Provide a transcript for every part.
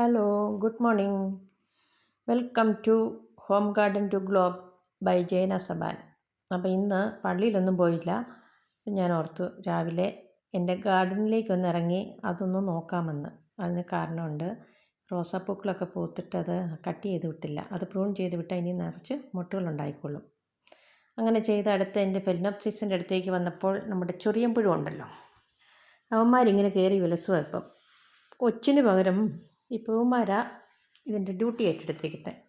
Hello good morning welcome to home garden to globe by Jayana Saban അപ്പോൾ ഇന്ന് പള്ളിയിലൊന്നും പോയില്ല. ഞാൻ ഓർത്തു രാവിലെ എന്റെ ഗാർഡനിലേക്കൊന്ന് ഇറങ്ങി അതൊന്ന് നോക്കാമെന്ന്. അതിന് കാരണമുണ്ട് റോസാപ്പൂക്കളൊക്കെ പൂത്തിട്ട് അത് കട്ട് ചെയ്ത് വിട്ടില്ല. അത് പ്രൂൺ ചെയ്ത് വിട്ടാൽ ഇനി നിറച്ച് മുട്ടുകളുണ്ടായിക്കൊള്ളും അങ്ങനെ ചെയ്ത് അടുത്ത് എന്റെ ഫെലിനോപ്സിസിന്റെ അടുത്തേക്ക് വന്നപ്പോൾ നമ്മുടെ ചൊറിയമ്പുഴ ഉണ്ടല്ലോ. അവന്മാരിങ്ങനെ കയറി വിലസുക ഇപ്പം. കൊച്ചിന് പകരം ഈ മര ഇതിന്റെ ഡ്യൂട്ടി ഏറ്റെടുത്തിരിക്കട്ടെ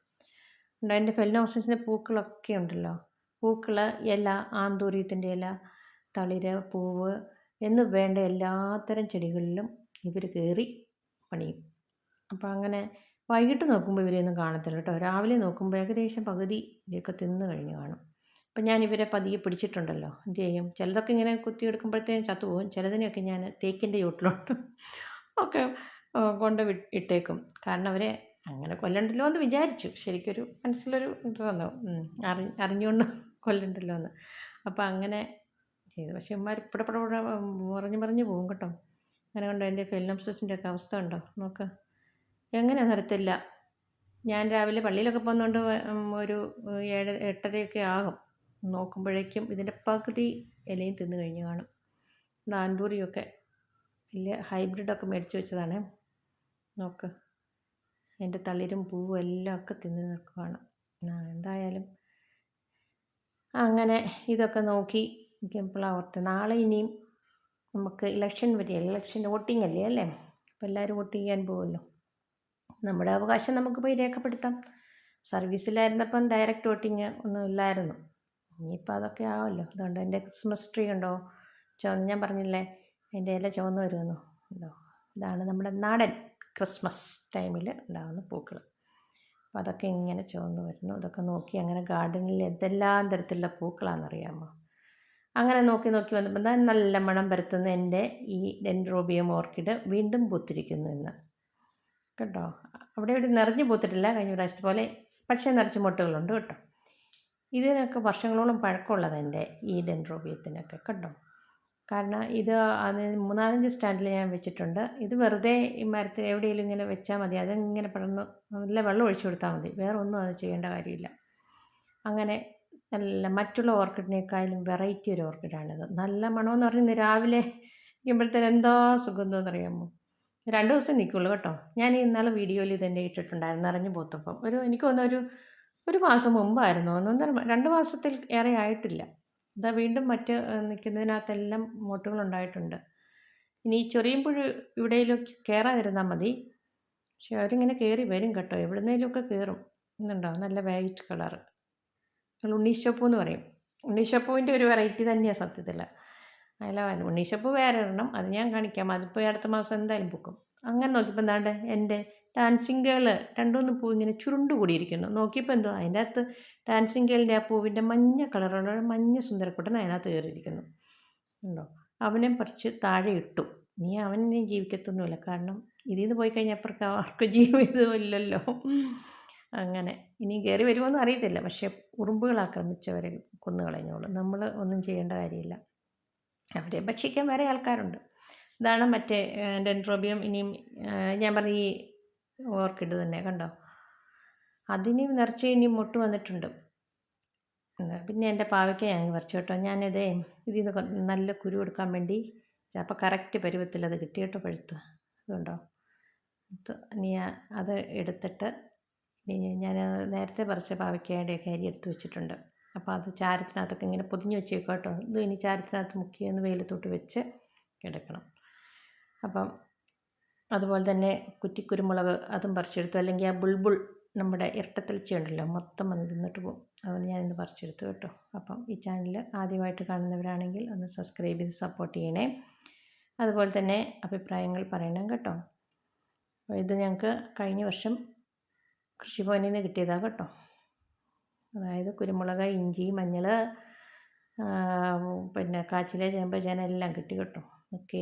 ഉണ്ട്? അതിന്റെ ഫെലിനോസിന്റെ പൂക്കളൊക്കെ ഉണ്ടല്ലോ. പൂക്കൾ ഇല ആന്തൂരിയത്തിന്റെ ഇല തളിര് പൂവ് എന്ന് വേണ്ട എല്ലാത്തരം ചെടികളിലും ഇവർ കയറി പണിയും. അപ്പോൾ അങ്ങനെ വൈകിട്ട് നോക്കുമ്പോൾ ഇവരെയൊന്നും കാണത്തില്ല കേട്ടോ. രാവിലെ നോക്കുമ്പോൾ ഏകദേശം പകുതി ഇതൊക്കെ തിന്ന് കഴിഞ്ഞ് കാണും. അപ്പം ഞാൻ ഇവരെ പതിയെ പിടിച്ചിട്ടുണ്ടല്ലോ. എന്ത് ചെയ്യും? ചിലതൊക്കെ ഇങ്ങനെ കുത്തിയെടുക്കുമ്പോഴത്തേനും ചത്തുപോകും. ചിലതിനെയൊക്കെ ഞാൻ തേക്കിന്റെ ചൂട്ടിലുണ്ട് ഒക്കെ കൊണ്ട് ഇട്ടേക്കും. കാരണം അവരെ അങ്ങനെ കൊല്ലണ്ടല്ലോ എന്ന് വിചാരിച്ചു. ശരിക്കൊരു മനസ്സിലൊരു ഇത് വന്നു. അറി അറിഞ്ഞുകൊണ്ട് കൊല്ലണ്ടല്ലോ എന്ന്. അപ്പോൾ അങ്ങനെ ചെയ്തു. പക്ഷേ ഇവന്മാർ ഇവിടെ ഇവിടെ പറഞ്ഞു പറഞ്ഞു പോകും കേട്ടോ. അങ്ങനെ കണ്ടോ എന്റെ ഫെലിനോപ്സിസിന്റെ ഒക്കെ അവസ്ഥ ഉണ്ടോ നോക്ക്. എങ്ങനെ നിരത്തില്ല ഞാൻ രാവിലെ പള്ളിയിലൊക്കെ പോകുന്നതുകൊണ്ട് ഒരു ഏഴ് എട്ടരയൊക്കെ ആകും. നോക്കുമ്പോഴേക്കും ഇതിന്റെ പകുതി ഇലയും തിന്നു കഴിഞ്ഞു കാണും. ആൻഡൂറിയൊക്കെ വലിയ ഹൈബ്രിഡൊക്കെ മേടിച്ച് വെച്ചതാണേ. നോക്ക്. അതിന്റെ തളിരും പൂവും എല്ലാം ഒക്കെ തിന്നു നിൽക്കുകയാണ് എന്തായാലും അങ്ങനെ ഇതൊക്കെ നോക്കി നിൽക്കുമ്പോഴാണ് ഓർത്ത് നാളെ ഇനിയും നമുക്ക് ഇലക്ഷൻ വരികയല്ലേ ഇലക്ഷൻ വോട്ടിംഗ് അല്ലേ അല്ലേ? അപ്പോൾ എല്ലാവരും വോട്ട് ചെയ്യാൻ പോകുമല്ലോ നമ്മുടെ അവകാശം നമുക്ക് പോയി രേഖപ്പെടുത്താം. സർവീസിലായിരുന്നപ്പം ഡയറക്റ്റ് വോട്ടിങ് ഒന്നും ഇല്ലായിരുന്നു. ഇനിയിപ്പോൾ അതൊക്കെ ആവുമല്ലോ അതുകൊണ്ട് എന്റെ ക്രിസ്മസ് ട്രീ ഉണ്ടോ? ചുവന്ന് ഞാൻ പറഞ്ഞില്ലേ? അതിന്റെ ഇല ചുവന്ന് വരുമെന്നോ? ഉണ്ടോ? ഇതാണ് നമ്മുടെ നാടൻ ക്രിസ്മസ് ടൈമിൽ ഉണ്ടാകുന്ന പൂക്കൾ. അപ്പോൾ അതൊക്കെ ഇങ്ങനെ ചുവന്ന് വരുന്നു. അതൊക്കെ നോക്കി അങ്ങനെ ഗാർഡനിൽ എന്തെല്ലാം തരത്തിലുള്ള പൂക്കളാണെന്നറിയാമോ? അങ്ങനെ നോക്കി നോക്കി വന്നപ്പോൾ എന്താ നല്ല മണം പരത്തുന്ന എന്റെ ഈ ഡെൻഡ്രോബിയം ഓർക്കിഡ് വീണ്ടും പൂത്തിരിക്കുന്നു ഇന്ന്. കേട്ടോ? അവിടെ ഇവിടെ നിറഞ്ഞു പൂത്തിട്ടില്ല. കഴിഞ്ഞ പ്രാവശ്യത്തെ പോലെ പക്ഷേ നിറച്ച് മുട്ടുകളുണ്ട് കേട്ടോ. ഇതിനൊക്കെ വർഷങ്ങളോളം പഴക്കമുള്ളത് എന്റെ ഈ ഡെൻഡ്രോബിയത്തിനൊക്കെ. കേട്ടോ? കാരണം ഇത് അത് മൂന്നാലഞ്ച് സ്റ്റാൻഡിൽ ഞാൻ വെച്ചിട്ടുണ്ട്. ഇത് വെറുതെ ഈ മരത്തിൽ എവിടെയെങ്കിലും ഇങ്ങനെ വെച്ചാൽ മതി. അതിങ്ങനെ പടർന്ന് നല്ല വെള്ളം ഒഴിച്ചു കൊടുത്താൽ മതി. വേറെ ഒന്നും അത് ചെയ്യേണ്ട കാര്യമില്ല. അങ്ങനെ നല്ല മറ്റുള്ള ഓർക്കിഡിനേക്കാളും വെറൈറ്റി ഒരു ഓർക്കിഡാണിത്. നല്ല മണമെന്ന് പറഞ്ഞാൽ രാവിലെ ഇരിക്കുമ്പോഴത്തേന് എന്താ അറിയാമോ രണ്ട് ദിവസം നിൽക്കുള്ളൂ കേട്ടോ. ഞാൻ ഇന്നലെ വീഡിയോയിൽ ഇതെന്നെ ഇട്ടിട്ടുണ്ടായിരുന്നു നിറഞ്ഞു പോത്തപ്പം. ഒരു എനിക്ക് തോന്നുന്നു ഒരു ഒരു മാസം മുമ്പായിരുന്നു. ഒന്നൊന്നര രണ്ട് മാസത്തിൽ ഏറെ ആയിട്ടില്ല. ഇതാ വീണ്ടും മറ്റ് നിൽക്കുന്നതിനകത്തെല്ലാം മോട്ടുകളുണ്ടായിട്ടുണ്ട്. ഇനി ഈ ചൊറിയുമ്പോൾ ഇവിടെയിലൊക്കെ കയറാതിരുന്നാൽ മതി. പക്ഷെ അവരിങ്ങനെ കയറി വരും കേട്ടോ. എവിടുന്നേലുമൊക്കെ കയറും എന്നുണ്ടോ നല്ല വൈറ്റ് കളർ നമ്മൾ ഉണ്ണീശപ്പൂ എന്ന് പറയും. ഉണ്ണീശപ്പൂവിന്റെ ഒരു വെറൈറ്റി തന്നെയാണ് സത്യത്തിൽ അല്ല ഉണ്ണീശപ്പൂ വേറെ ഇടണം അത് ഞാൻ കാണിക്കാം. അതിപ്പോൾ അടുത്ത മാസം എന്തായാലും പൂക്കും. അങ്ങനെ നോക്കിയപ്പോൾ എന്താണ്ട് എന്റെ ഡാൻസിങ് ഗേൾ രണ്ടുമൂന്ന് പൂ ഇങ്ങനെ ചുരുണ്ട് കൂടിയിരിക്കുന്നു. നോക്കിയപ്പോൾ എന്തോ അതിന്റെ അകത്ത് ഡാൻസിങ് ഗേളിന്റെ ആ പൂവിന്റെ മഞ്ഞ കളറുള്ള മഞ്ഞ സുന്ദരക്കുട്ടൻ അതിനകത്ത് കയറിയിരിക്കുന്നു. ഉണ്ടോ അവനെ പറിച്ച് താഴെ ഇട്ടു. നീ അവനെ ജീവിക്കത്തൊന്നുമില്ല. കാരണം ഇതിൽ നിന്ന് പോയി കഴിഞ്ഞാൽ അപ്പുറം അവർക്ക് ജീവിതമില്ലല്ലോ. അങ്ങനെ. ഇനി കയറി വരുമോയെന്ന് അറിയത്തില്ല. പക്ഷേ ഉറുമ്പുകൾ ആക്രമിച്ചവരെ കൊന്നു കളഞ്ഞോളൂ നമ്മൾ ഒന്നും ചെയ്യേണ്ട കാര്യമില്ല. അവരെ ഭക്ഷിക്കാൻ വേറെ ആൾക്കാരുണ്ട്. ഇതാണ് മറ്റേ ഡെൻട്രോബിയം ഇനിയും ഞാൻ പറഞ്ഞ ഈ ഓർക്കിഡ് തന്നെ കണ്ടോ? അതിന് നിറച്ച് ഇനി മുട്ട് വന്നിട്ടുണ്ട്. പിന്നെ എന്റെ പാവയ്ക്ക ഞാൻ വരച്ചു കേട്ടോ. ഞാനിതേ ഇതിൽ നിന്ന് നല്ല കുരു കൊടുക്കാൻ വേണ്ടി അപ്പോൾ കറക്റ്റ് പരുവത്തിൽ അത് കിട്ടി കേട്ടോ പഴുത്ത്. അതുകൊണ്ടോ? ഇനി അത് എടുത്തിട്ട് ഞാൻ നേരത്തെ പറിച്ച പാവയ്ക്കയുടെയൊക്കെ അരി എടുത്ത് വെച്ചിട്ടുണ്ട്. അപ്പോൾ അത് ചാരത്തിനകത്തൊക്കെ ഇങ്ങനെ പൊതിഞ്ഞ് വെച്ചേക്കാം കേട്ടോ ഇത് ഇനി ചാരത്തിനകത്ത് മുക്കിയൊന്ന് വെയിലത്തോട്ട് വെച്ച് എടുക്കണം. അപ്പം അതുപോലെ തന്നെ കുറ്റിക്കുരുമുളക് അതും പറിച്ചെടുത്തു. അല്ലെങ്കിൽ ആ ബുൾബുൾ നമ്മുടെ ഇരട്ടത്തലിച്ച ഉണ്ടല്ലോ മൊത്തം വന്ന് തിന്നിട്ട് പോകും അതുകൊണ്ട് ഞാനിന്ന് പറിച്ചെടുത്തു കേട്ടോ. അപ്പം ഈ ചാനൽ ആദ്യമായിട്ട് കാണുന്നവരാണെങ്കിൽ ഒന്ന് സബ്സ്ക്രൈബ് ചെയ്ത് സപ്പോർട്ട് ചെയ്യണേ. അതുപോലെ തന്നെ അഭിപ്രായങ്ങൾ പറയണം കേട്ടോ. ഇത് ഞങ്ങൾക്ക് കഴിഞ്ഞ വർഷം കൃഷിഭവനിൽ നിന്ന് കിട്ടിയതാണ് കേട്ടോ. അതായത് കുരുമുളക് ഇഞ്ചി മഞ്ഞൾ പിന്നെ കാച്ചിലെ ചേമ്പ് ചേന എല്ലാം കിട്ടി കേട്ടോ. Okay.